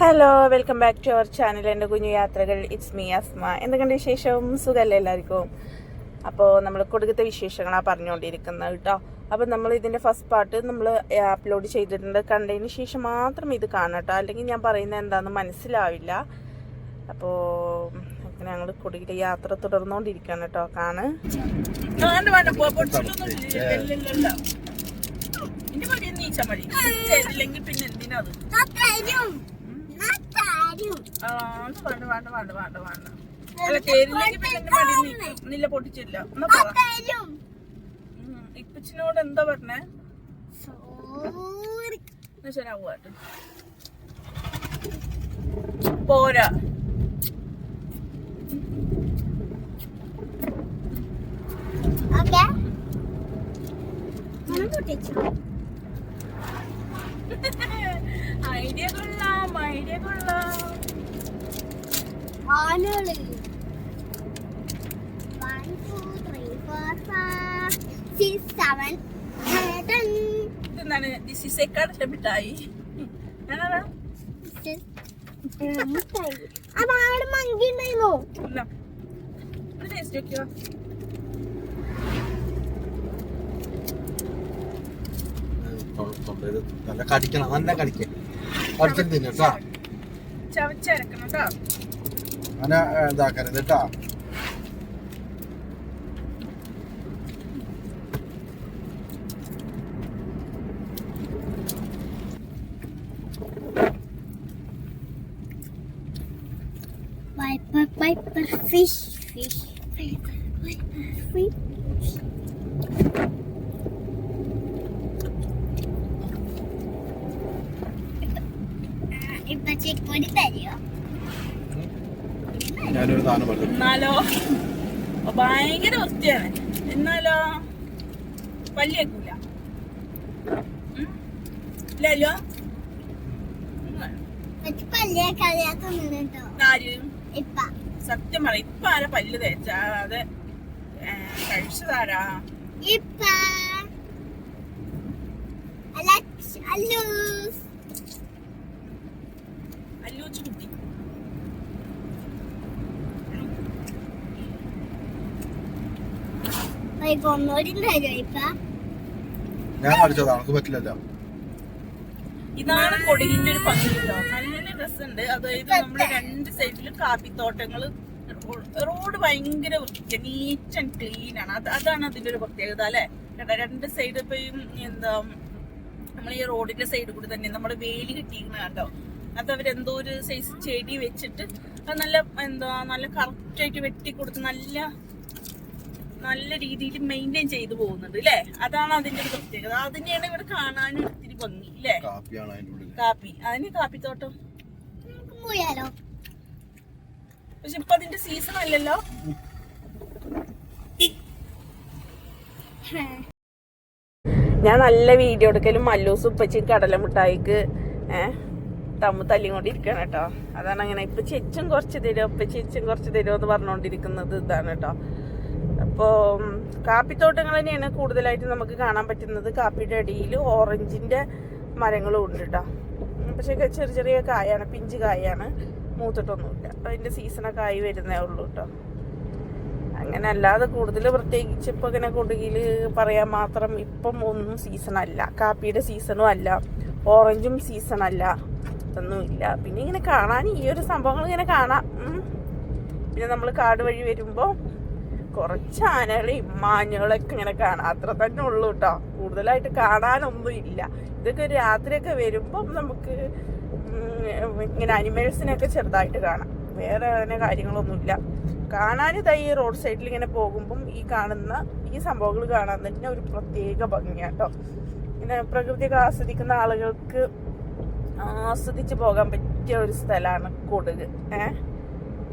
Hello welcome back to our channel എന്റെ കുഞ്ഞു യാത്രകൾ. ഇറ്റ്സ് മീ അസ്മ എന്തൊക്കെയുണ്ട് വിശേഷം? സുഖമല്ലേ എല്ലാവർക്കും? അപ്പോൾ നമ്മൾ കൊടുക്കത്തെ വിശേഷങ്ങളാണ് പറഞ്ഞുകൊണ്ടിരിക്കുന്നത് കേട്ടോ. അപ്പോൾ നമ്മൾ ഇതിന്റെ ഫസ്റ്റ് പാർട്ട് നമ്മൾ അപ്ലോഡ് ചെയ്തിട്ടുണ്ട്. കണ്ടതിന് ശേഷം മാത്രം ഇത് കാണാം കേട്ടോ. അല്ലെങ്കിൽ ഞാൻ പറയുന്നത് എന്താണെന്ന് മനസ്സിലാവില്ല. അപ്പോൾ അങ്ങനെ ഞങ്ങൾ കൊടുക്കിലെ യാത്ര തുടർന്നുകൊണ്ടിരിക്കുകയാണ് കേട്ടോ. കാണ്. പിന്നെ വേണ്ട വേണ്ട വേണ്ട വേണ്ട വേണ്ട വേണ്ട അല്ല പിന്നെ നില്ല പൊട്ടിച്ചില്ല. പറ. ഇപ്പച്ചിനോട് എന്താ പറഞ്ഞേ? പോരാ. ഐഡിയ കൊള്ളാം ഐഡിയ കൊള്ളാം. ആനകൾ. One two three four five six seven എന്താണ് ഇതെന്താണ്? ദിസ് ഇസ് എ കടല മിഠായി ഞാനാ അപ്പൊ അവിടെ മങ്കി ഉണ്ടായിരുന്നു? ടേസ്റ്റ് നോക്കിയോ? നല്ല കടിക്കണം നല്ല കടിക്കണം തിന്നു ചവച്ചരക്കണം കേട്ടോ. അങ്ങനെ ഇതാക്കരുത് കേട്ടാ. ഇപ്പൊ ചെക്കൊടി തരുമോ ഞാനൊരു സാധനം പറഞ്ഞു. എന്നാലോ? ഭയങ്കര വൃത്തിയാണ്. എന്നാലോ? പല്ലിയേക്കൂല ഇല്ലല്ലോ സത്യം പറ ഇപ്പ ആരാ പല്ല് തേച്ചാ? അത്. ഏ, കഴിച്ചതാരാ? ഇപ്പ. അല്ല അല്ലു അല്ലൂച്ച് കുട്ടി ഒന്നൂടി തരുമോ ഇപ്പ ഞാൻ അടിച്ചതാ നമുക്ക് പറ്റില്ലല്ലോ ഇതാണ് കൊടികിന്റെ ഒരു പങ്ക് കേട്ടോ. നല്ല രസമുണ്ട്. അതായത് നമ്മൾ രണ്ട് സൈഡിലും കാപ്പിത്തോട്ടങ്ങൾ റോഡ് ഭയങ്കര വൃത്തി നീറ്റ് ആൻഡ് ക്ലീൻ ആണ്. അത് അതാണ് അതിന്റെ ഒരു പ്രത്യേകത അല്ലെ? രണ്ട് സൈഡ് ഇപ്പൊ എന്താ നമ്മൾ ഈ റോഡിന്റെ സൈഡ് കൂടി തന്നെ നമ്മുടെ വേലി കിട്ടിയിരിക്കുന്ന കേട്ടോ അത് അവരെന്തോ ഒരു സൈസ് ചെടി വെച്ചിട്ട് അത് നല്ല എന്താ നല്ല കറക്റ്റ് ആയിട്ട് വെട്ടി കൊടുത്ത് നല്ല നല്ല രീതിയിൽ മെയിന്റെയിൻ ചെയ്തു പോകുന്നുണ്ട് അല്ലേ അതാണ് അതിന്റെ ഒരു പ്രത്യേകത. അതിനെയാണ് ഇവിടെ കാണാനും ഒത്തിരി ഭംഗി അല്ലേ അതിന്റെ ഉള്ളിൽ കാപ്പി. അതിന് കാപ്പിത്തോട്ടം? പക്ഷെ ഇപ്പൊ അതിന്റെ സീസൺ അല്ലല്ലോ? ഞാൻ നല്ല വീഡിയോ എടുക്കലും മല്ലൂസ് ഉപ്പച്ചും കടല മിഠായിക്ക് ഏഹ് തമ്മ് തല്ലിക്കൊണ്ടിരിക്കുകയാണ് കേട്ടോ. അതാണ് അങ്ങനെ. ഇപ്പൊ ചെച്ചും കുറച്ച് തരുമോ ഇപ്പൊ ചെച്ചും കുറച്ച് തരുമോ എന്ന് പറഞ്ഞുകൊണ്ടിരിക്കുന്നത് ഇതാണ് കേട്ടോ. അപ്പോൾ കാപ്പിത്തോട്ടങ്ങൾ തന്നെയാണ് കൂടുതലായിട്ട് നമുക്ക് കാണാൻ പറ്റുന്നത്. കാപ്പിയുടെ അടിയിൽ ഓറഞ്ചിന്റെ മരങ്ങളും ഉണ്ട് കേട്ടോ പക്ഷേ ചെറിയ ചെറിയ കായാണ് പിഞ്ച് കായാണ്. മൂത്തിട്ടൊന്നുമില്ല. അതിന്റെ സീസണൊക്കെ ആയി വരുന്നേ ഉള്ളൂ കേട്ടോ അങ്ങനെ അല്ലാതെ കൂടുതൽ പ്രത്യേകിച്ച് ഇപ്പോൾ ഇങ്ങനെ കൊടുകിൽ പറയാൻ മാത്രം ഇപ്പം ഒന്നും സീസണല്ല കാപ്പിയുടെ സീസണും അല്ല. ഓറഞ്ചും സീസണല്ല ഒന്നുമില്ല പിന്നെ ഇങ്ങനെ കാണാൻ ഈ ഒരു സംഭവങ്ങൾ ഇങ്ങനെ കാണാം. പിന്നെ നമ്മൾ കാട് വഴി വരുമ്പോൾ കുറച്ച് ആനകളെയും മാഞ്ഞുകളൊക്കെ ഇങ്ങനെ കാണാം. അത്ര തന്നെ ഉള്ളൂ കേട്ടോ കൂടുതലായിട്ട് കാണാനൊന്നും ഇല്ല. ഇതൊക്കെ രാത്രിയൊക്കെ വരുമ്പം നമുക്ക് ഇങ്ങനെ അനിമൽസിനെയൊക്കെ ചെറുതായിട്ട് കാണാം. വേറെ അങ്ങനെ കാര്യങ്ങളൊന്നുമില്ല. കാണാൻ ഇതായി റോഡ് സൈഡിൽ ഇങ്ങനെ പോകുമ്പം ഈ കാണുന്ന ഈ സംഭവങ്ങൾ കാണാൻ തന്നെ ഒരു പ്രത്യേക ഭംഗിയാട്ടോ ഇങ്ങനെ പ്രകൃതിയൊക്കെ ആസ്വദിക്കുന്ന ആളുകൾക്ക് ആസ്വദിച്ച് പോകാൻ പറ്റിയ ഒരു സ്ഥലമാണ് കൊടുക്. ഏഹ്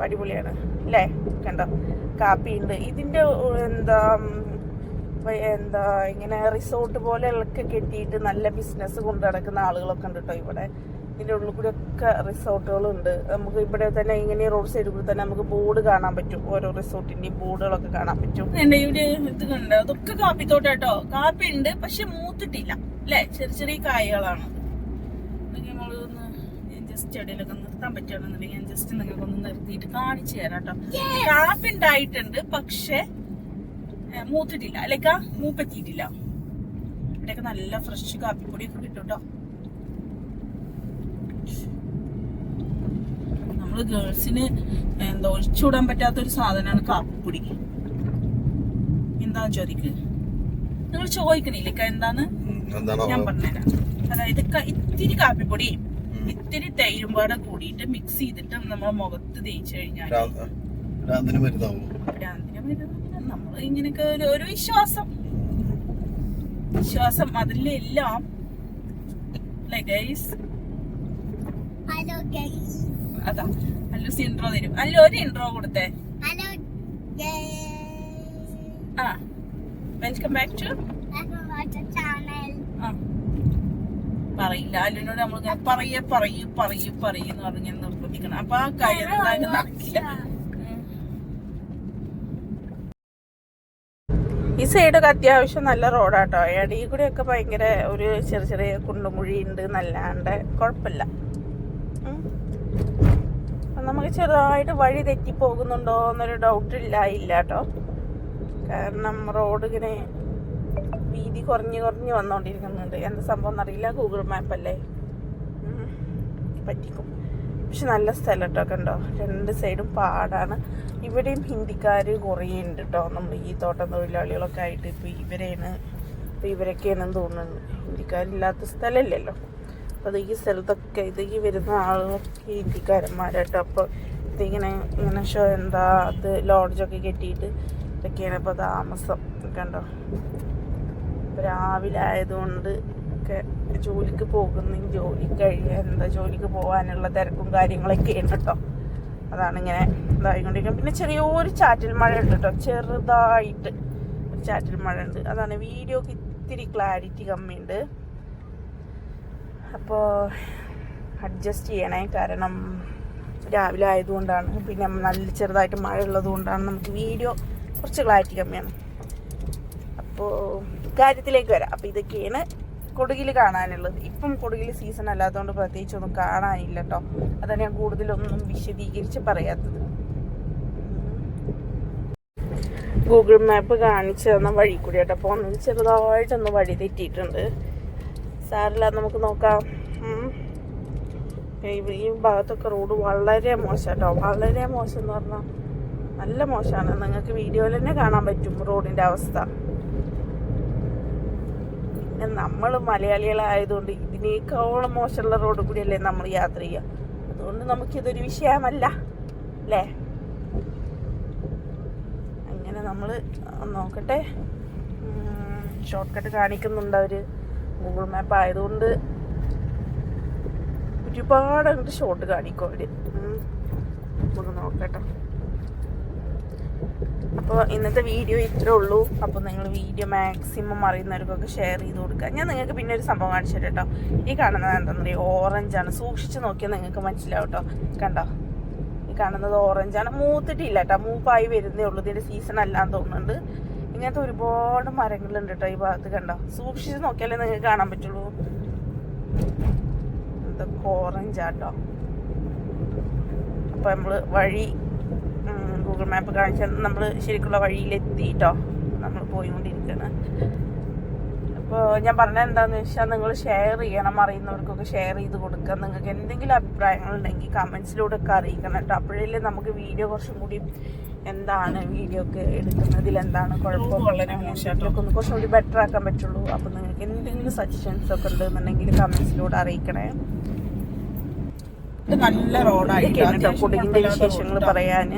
അടിപൊളിയാണ്. അല്ലേ കണ്ടോ? കാപ്പി ഉണ്ട് ഇതിന്റെ എന്താ എന്താ ഇങ്ങനെ റിസോർട്ട് പോലെ പോലെയൊക്കെ കെട്ടിയിട്ട് നല്ല ബിസിനസ് കൊണ്ടു നടക്കുന്ന ആളുകളൊക്കെ ഉണ്ട് കേട്ടോ ഇവിടെ. ഇതിന്റെ ഉള്ളിൽ കൂടി ഒക്കെ റിസോർട്ടുകളുണ്ട്. നമുക്ക് ഇവിടെ തന്നെ ഇങ്ങനെ റോഡ് സൈഡിൽ കൂടി തന്നെ നമുക്ക് ബോർഡ് കാണാൻ പറ്റും. ഓരോ റിസോർട്ടിന്റെയും ബോർഡുകളൊക്കെ കാണാൻ പറ്റും. ഇവിടെ ഇത് കണ്ടോ? കാപ്പി ഉണ്ട് പക്ഷെ മൂത്തിട്ടില്ല. അല്ലേ ചെറിയ ചെറിയ കായകളാണ്. ജസ്റ്റ് എവിടെയെങ്കിലൊക്കെ നിർത്താൻ പറ്റുകയാണെന്നുണ്ടെങ്കിൽ ഞാൻ ജസ്റ്റ് നിങ്ങൾക്ക് ഒന്ന് നിർത്തിയിട്ട് കാണിച്ചു തരാം കേട്ടോ. കാപ്പി ഉണ്ടായിട്ടുണ്ട് പക്ഷെ മൂത്തിട്ടില്ല. അല്ലേക്ക മൂപ്പെത്തിയിട്ടില്ല. ഇവിടെയൊക്കെ നല്ല ഫ്രഷ് കാപ്പിപ്പൊടിയൊക്കെ കിട്ടും കേട്ടോ. നമ്മൾ ഗേൾസിന് എന്താ ഒഴിച്ചുവിടാൻ പറ്റാത്ത ഒരു സാധനമാണ് കാപ്പിപ്പൊടി. എന്താ ചോദിക്ക്? നിങ്ങൾ ചോദിക്കണില്ലേ എന്താന്ന്? എന്താണോ ഞാൻ പറഞ്ഞുതരാം. അതായത് ഇത്തിരി കാപ്പിപ്പൊടി. ഇത്തിരി തൈരും പാടെ കൂടിയിട്ട് മിക്സ് ചെയ്തിട്ട് നമ്മൾ മുഖത്ത് തേച്ച് കഴിഞ്ഞാൽ ഭ്രാന്തിന് മരുന്നാവും നമ്മൾ ഇങ്ങനെയൊക്കെ ഒരു ഒരു വിശ്വാസം. വിശ്വാസം അതിലെല്ലാം അതാ. അല്ലൂസ് ഇൻട്രോ തരും. അല്ല ഒരു ഇൻട്രോ കൊടുത്തേ. ആ. Welcome back to welcome back to channel ആ പറയില്ല. അല്ലിനോട് നമ്മൾ പറയേ പറയൂ പറയൂ പറയൂന്ന് പറഞ്ഞ് ഞാൻ നിർബന്ധിക്കണം. അപ്പൊ ആ കാര്യം എന്തായാലും നടക്കില്ല. ഈ സൈഡൊക്കെ അത്യാവശ്യം നല്ല റോഡാട്ടോ. ഇടയിൽ കൂടെ ഒക്കെ ഭയങ്കര ഒരു ചെറിയ ചെറിയ കുണ്ടുമുഴി ഉണ്ട് നല്ലാണ്ട് കുഴപ്പമില്ല. നമുക്ക് ചെറുതായിട്ട് വഴി തെറ്റി പോകുന്നുണ്ടോ എന്നൊരു ഡൗട്ട് ഇല്ല ഇല്ല കേട്ടോ. കാരണം റോഡ് ഇങ്ങനെ വീതി കുറഞ്ഞ് കുറഞ്ഞ് വന്നുകൊണ്ടിരിക്കുന്നുണ്ട് എന്താ സംഭവം എന്നറിയില്ല. ഗൂഗിൾ മാപ്പ് അല്ലേ. പറ്റിക്കും. പക്ഷെ നല്ല സ്ഥലം കേട്ടോ കണ്ടോ? രണ്ട് സൈഡും പാടാണ്. ഇവിടെയും ഹിന്ദിക്കാർ കുറേ ഉണ്ട് കേട്ടോ നമ്മൾ ഈ തോട്ടം തൊഴിലാളികളൊക്കെ ആയിട്ട് ഇപ്പോൾ ഇവരെയാണ് ഇപ്പോൾ ഇവരൊക്കെയാണെന്ന് തോന്നുന്നത് ഹിന്ദിക്കാരില്ലാത്ത സ്ഥലമില്ലല്ലോ അപ്പോൾ അത് ഈ സ്ഥലത്തൊക്കെ ഇത് ഈ വരുന്ന ആളുകളൊക്കെ ഹിന്ദിക്കാരന്മാരാട്ടോ. അപ്പോൾ ഇതിങ്ങനെ ഇങ്ങനെ ഷോ എന്താ അത് ലോഡ്ജൊക്കെ കെട്ടിയിട്ട് ഇതൊക്കെയാണ് ഇപ്പോൾ താമസം. കണ്ടോ? രാവിലെ ആയതുകൊണ്ട് ഒക്കെ ജോലിക്ക് പോകുന്ന ജോലി കഴിയാൻ എന്താ ജോലിക്ക് പോകാനുള്ള തിരക്കും കാര്യങ്ങളൊക്കെയാണ് കേട്ടോ. അതാണ് ഇങ്ങനെ ഇതായിക്കൊണ്ടിരിക്കുന്നത്. പിന്നെ ചെറിയൊരു ചാറ്റൽ മഴ ഉണ്ട് കേട്ടോ. ചെറുതായിട്ട് ഒരു ചാറ്റൽ മഴ ഉണ്ട് അതാണ് വീഡിയോക്ക് ഇത്തിരി ക്ലാരിറ്റി കമ്മിയുണ്ട്. അപ്പോൾ അഡ്ജസ്റ്റ് ചെയ്യണേ. കാരണം രാവിലെ ആയതുകൊണ്ടാണ്. പിന്നെ നല്ല ചെറുതായിട്ട് മഴ ഉള്ളത് കൊണ്ടാണ് നമുക്ക് വീഡിയോ കുറച്ച് ക്ലാരിറ്റി കമ്മിയാണ്. അപ്പോൾ കാര്യത്തിലേക്ക് വരാം. അപ്പോൾ ഇതൊക്കെയാണ് കൊടുകിൽ കാണാനുള്ളത്. ഇപ്പം കൊടുകിൽ സീസൺ അല്ലാത്തതുകൊണ്ട് പ്രത്യേകിച്ചൊന്നും കാണാനില്ല കേട്ടോ അതാണ് ഞാൻ കൂടുതലൊന്നും വിശദീകരിച്ച് പറയാത്തത്. ഗൂഗിൾ മാപ്പ് കാണിച്ചു തന്ന വഴി കൂടി കേട്ടോ അപ്പോൾ ഒന്ന് ചെറുതായിട്ടൊന്ന് വഴി തെറ്റിയിട്ടുണ്ട്. സാറില്ല നമുക്ക് നോക്കാം. ഈ ഭാഗത്തൊക്കെ റോഡ് വളരെ മോശം കേട്ടോ വളരെ മോശം എന്ന് പറഞ്ഞാൽ നല്ല മോശമാണ് നിങ്ങൾക്ക് വീഡിയോയിൽ തന്നെ കാണാൻ പറ്റും റോഡിന്റെ അവസ്ഥ. നമ്മൾ മലയാളികളായതുകൊണ്ട് ഇതിനേക്കാളും മോശമുള്ള റോഡ് കൂടിയല്ലേ നമ്മൾ യാത്ര ചെയ്യുക. അതുകൊണ്ട് നമുക്കിതൊരു വിഷയമല്ല അല്ലേ? അങ്ങനെ നമ്മൾ നോക്കട്ടെ. ഷോർട്ട് കട്ട് കാണിക്കുന്നുണ്ട് അവർ ഗൂഗിൾ മാപ്പ് ആയതുകൊണ്ട് ഒരുപാട് അങ്ങോട്ട് ഷോർട്ട് കാണിക്കും അവർ നമുക്ക് നോക്കട്ടെ. അപ്പോൾ ഇന്നത്തെ വീഡിയോ ഇത്രേ ഉള്ളൂ. അപ്പോൾ നിങ്ങൾ വീഡിയോ മാക്സിമം അറിയുന്നവർക്കൊക്കെ ഷെയർ ചെയ്ത് കൊടുക്കുക. ഞാൻ നിങ്ങൾക്ക് പിന്നെ ഒരു സംഭവം കാണിച്ചു കേട്ടോ. ഈ കാണുന്നത് എന്താണെന്ന് പറയുക ഓറഞ്ചാണ് സൂക്ഷിച്ച് നോക്കിയാൽ നിങ്ങൾക്ക് മനസ്സിലാവും കേട്ടോ. കണ്ടോ? ഈ കാണുന്നത് ഓറഞ്ചാണ് മൂത്തിട്ടില്ല കേട്ടോ. മൂപ്പായി വരുന്നേ ഉള്ളൂ. ഇതിന്റെ സീസൺ അല്ലാന്ന് തോന്നുന്നുണ്ട്. ഇങ്ങനത്തെ ഒരുപാട് മരങ്ങളുണ്ട് കേട്ടോ ഈ ഭാഗത്ത് കണ്ടോ? സൂക്ഷിച്ച് നോക്കിയാലേ നിങ്ങൾക്ക് കാണാൻ പറ്റുള്ളൂ. ഇതൊക്കെ ഓറഞ്ചാട്ടോ അപ്പോൾ നമ്മൾ വഴി ഗൂഗിൾ മാപ്പ് കാണിച്ച നമ്മൾ ശരിക്കുള്ള വഴിയിലെത്തി കേട്ടോ നമ്മൾ പോയിക്കൊണ്ടിരിക്കുകയാണ് അപ്പോൾ ഞാൻ പറഞ്ഞത് എന്താണെന്ന് വെച്ചാൽ നിങ്ങൾ ഷെയർ ചെയ്യണം അറിയുന്നവർക്കൊക്കെ ഷെയർ ചെയ്ത് കൊടുക്കുക. നിങ്ങൾക്ക് എന്തെങ്കിലും അഭിപ്രായങ്ങൾ അഭിപ്രായങ്ങളുണ്ടെങ്കിൽ കമൻസിലൂടെ ഒക്കെ അറിയിക്കണം കേട്ടോ. അപ്പോഴല്ലേ നമുക്ക് വീഡിയോ കുറച്ചും കൂടി എന്താണ് വീഡിയോ ഒക്കെ എടുക്കുന്നതിൽ എന്താണ് കുഴപ്പം ഒന്ന് കുറച്ചും കൂടി ബെറ്റർ ആക്കാൻ പറ്റുള്ളൂ. അപ്പോൾ നിങ്ങൾക്ക് എന്തെങ്കിലും സജഷൻസ് ഒക്കെ ഉണ്ടെന്നുണ്ടെങ്കിൽ കമൻസിലൂടെ അറിയിക്കണേ. ഇത് നല്ല റോഡായി. കുടുങ്ങിന്റെ വിശേഷങ്ങൾ പറയാന്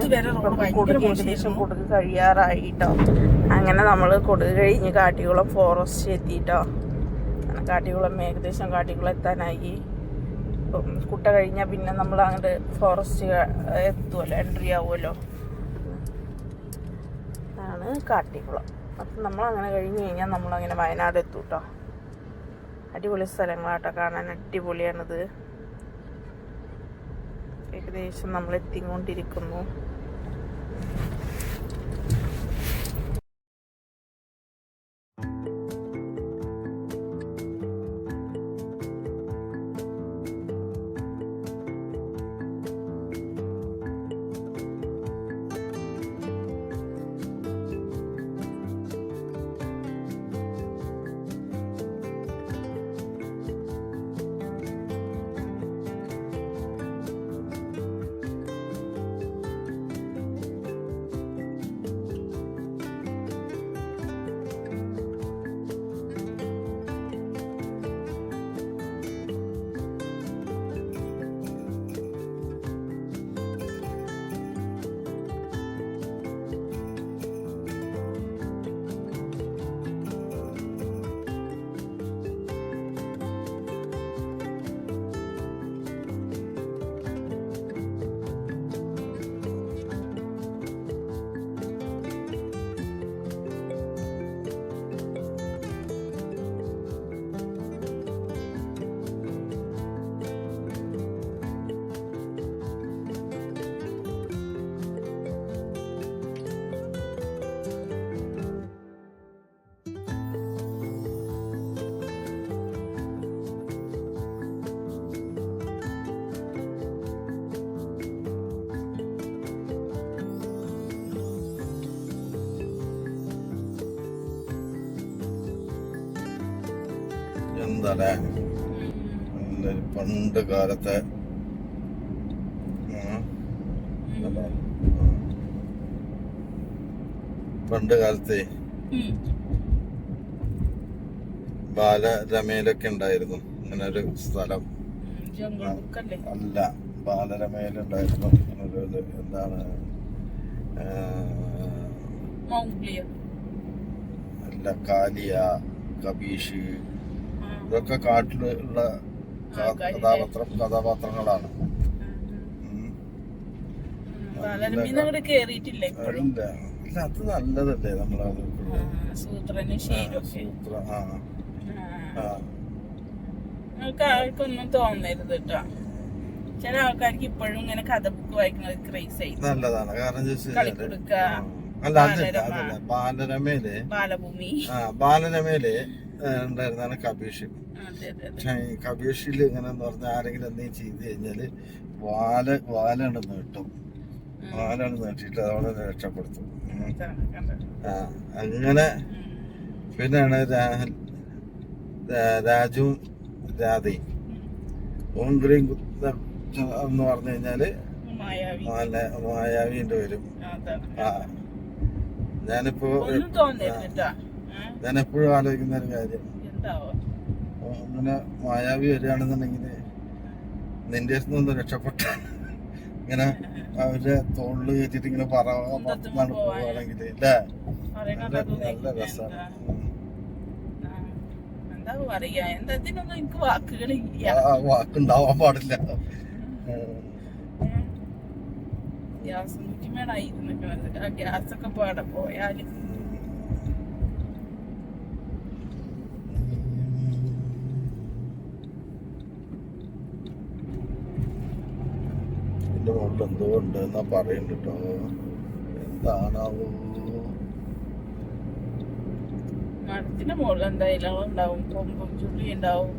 കൊതുക് ഏകദേശം കൊതുക് കഴിയാറായിട്ടോ. അങ്ങനെ നമ്മൾ കൊടുക്ക് കഴിഞ്ഞ് കാട്ടിക്കുളം ഫോറസ്റ്റ് എത്തിയിട്ടോ അങ്ങനെ കാട്ടിക്കുളം ഏകദേശം കാട്ടിക്കുളം എത്താനായി. കുട്ട കഴിഞ്ഞാൽ പിന്നെ നമ്മൾ അങ്ങോട്ട് ഫോറസ്റ്റ് എത്തുമല്ലോ എൻട്രി ആവുമല്ലോ ആണ് കാട്ടിക്കുളം. അപ്പം നമ്മൾ അങ്ങനെ കഴിഞ്ഞ് കഴിഞ്ഞാൽ നമ്മളങ്ങനെ വയനാട് എത്തും കേട്ടോ അടിപൊളി സ്ഥലങ്ങളാട്ടോ കാണാൻ. അടിപൊളിയാണിത്. ഏകദേശം നമ്മൾ എത്തിക്കൊണ്ടിരിക്കുന്നു നല്ലതല്ലേ നല്ലൊരു പണ്ട് കാലത്തെ. അല്ലേ? പണ്ട് കാലത്തെ ബാലരമയിലൊക്കെ ഉണ്ടായിരുന്നു അങ്ങനെ ഒരു സ്ഥലം അല്ലേ അല്ല ബാലരമയിലുണ്ടായിരുന്നു ഇങ്ങനൊരു ഇത് എന്താണ് അല്ല കാലിയ കബീഷ്. ഇതൊക്കെ കാട്ടിലുള്ള കഥാപാത്രം കഥാപാത്രങ്ങളാണ്. അത് നല്ലതല്ലേ നമ്മളെ സൂത്ര ആ. ആ. ആർക്കൊന്നും തോന്നരുത് കേട്ടോ ചില ആൾക്കാർക്ക് ഇപ്പോഴും ഇങ്ങനെ കഥ ബുക്ക് വായിക്കുന്നത് ക്രൈസ് ആയി. നല്ലതാണ്. കാരണം ബാലരമയിൽ ബാലഭൂമി. ബാലരമയിൽ ഏ, ഉണ്ടായിരുന്നാണ് കബീഷ്. പക്ഷെ ഈ കബീഷിൽ ഇങ്ങനെ എന്ന് പറഞ്ഞാൽ ആരെങ്കിലും എന്തെങ്കിലും ചെയ്ത് കഴിഞ്ഞാൽ വാല വാലാണ് നീട്ടും. വാലാണ് നീട്ടിയിട്ട് അതവിടെ രക്ഷപ്പെടുത്തും. ആ, അങ്ങനെ. പിന്നെയാണ് രാജു രാ- രാജുവും രാധയും ഓങ്ക്രീം എന്ന് പറഞ്ഞു കഴിഞ്ഞാൽ മായാവിന്റെ വരും ആ ഞാനിപ്പോ ഞാൻ എപ്പോഴും ആലോചിക്കുന്ന ഒരു കാര്യം. അങ്ങനെ മായാവി വരികയാണെന്നുണ്ടെങ്കിൽ നിന്റെ ഒന്ന് നിന്ന് രക്ഷപ്പെട്ട ഇങ്ങനെ അവരുടെ തോളിൽ കയറ്റിട്ട് ഇങ്ങനെ പറ പോവുകയാണെങ്കിൽ പോവാണെങ്കിൽ അല്ലേ നല്ല? രസമാണ് വാക്കുണ്ടാവാൻ പാടില്ല. ഗ്യാസ് ഒക്കെ പാടെ പോയാൽ മുകളിൽ എന്തോ ഉണ്ട് എന്നാ പറയുന്നുണ്ട് കേട്ടോ എന്താണാവോ? മരത്തിന്റെ മുകളിൽ എന്തായാലും ഉണ്ടാവും. കൊമ്പും ചുള്ളി ഉണ്ടാവും.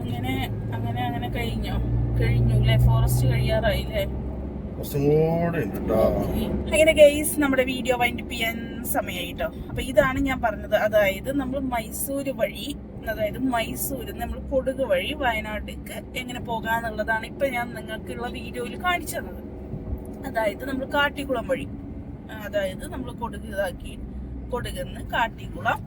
അങ്ങനെ അങ്ങനെ അങ്ങനെ കഴിഞ്ഞോ. കഴിഞ്ഞു അല്ലേ ഫോറസ്റ്റ് കഴിയാറായില്ലേ? കുറച്ചും കൂടെ ഉണ്ട് കേട്ടോ അങ്ങനെ ഗെയ്സ് നമ്മുടെ വീഡിയോ വൈൻഡപ്പ് ചെയ്യാൻ സമയമായിട്ടോ അപ്പൊ ഇതാണ് ഞാൻ പറഞ്ഞത്. അതായത് നമ്മൾ മൈസൂർ വഴി അതായത് മൈസൂര് നമ്മൾ കൊടുക് വഴി വയനാട്ടിലേക്ക് എങ്ങനെ പോകാന്നുള്ളതാണ് ഇപ്പൊ ഞാൻ നിങ്ങൾക്കുള്ള വീഡിയോയിൽ കാണിച്ചു തന്നത് അതായത് നമ്മൾ കാട്ടിക്കുളം വഴി അതായത് നമ്മൾ കൊടുക് ഇതാക്കി കൊടുകുന്ന് കാട്ടിക്കുളം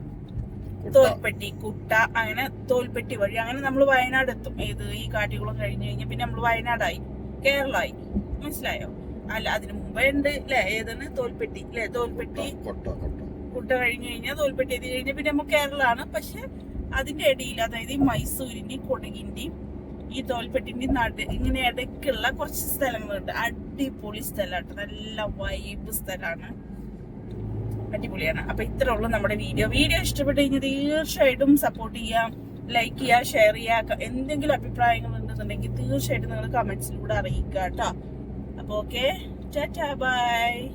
തോൽപ്പെട്ടി കുട്ട അങ്ങനെ തോൽപ്പെട്ടി വഴി അങ്ങനെ നമ്മൾ വയനാട് എത്തും ഏത് ഈ കാട്ടിക്കുളം കഴിഞ്ഞു കഴിഞ്ഞാൽ പിന്നെ നമ്മൾ വയനാടായി കേരളമായി മനസ്സിലായോ? അല്ല അതിന് മുമ്പേ ഉണ്ട് അല്ലെ ഏതാണ്? തോൽപ്പെട്ടി അല്ലെ തോൽപ്പെട്ടി കൊട്ട കഴിഞ്ഞു കഴിഞ്ഞാൽ തോൽപ്പെട്ടി എത്തി കഴിഞ്ഞാൽ പിന്നെ നമ്മൾ കേരളമാണ് പക്ഷെ അതിന്റെ ഇടയിൽ അതായത് ഈ മൈസൂരിന്റെയും കൊടകിന്റെയും ഈ തോൽപ്പെട്ടിന്റെയും നട ഇങ്ങനെ ഇടയ്ക്കുള്ള കുറച്ച് സ്ഥലങ്ങളുണ്ട്. അടിപൊളി സ്ഥലമാണ് നല്ല വൈബ് സ്ഥലമാണ്. അടിപൊളിയാണ്. അപ്പൊ ഇത്ര ഉള്ളു നമ്മുടെ വീഡിയോ. വീഡിയോ ഇഷ്ടപ്പെട്ട് കഴിഞ്ഞാൽ തീർച്ചയായിട്ടും സപ്പോർട്ട് ചെയ്യാം ലൈക്ക് ചെയ്യുക ഷെയർ ചെയ്യുക എന്തെങ്കിലും അഭിപ്രായങ്ങൾ ഉണ്ടെന്നുണ്ടെങ്കിൽ തീർച്ചയായിട്ടും നിങ്ങൾ കമന്റ്സിലൂടെ അറിയിക്കുക കേട്ടോ. Okay, tata, bye.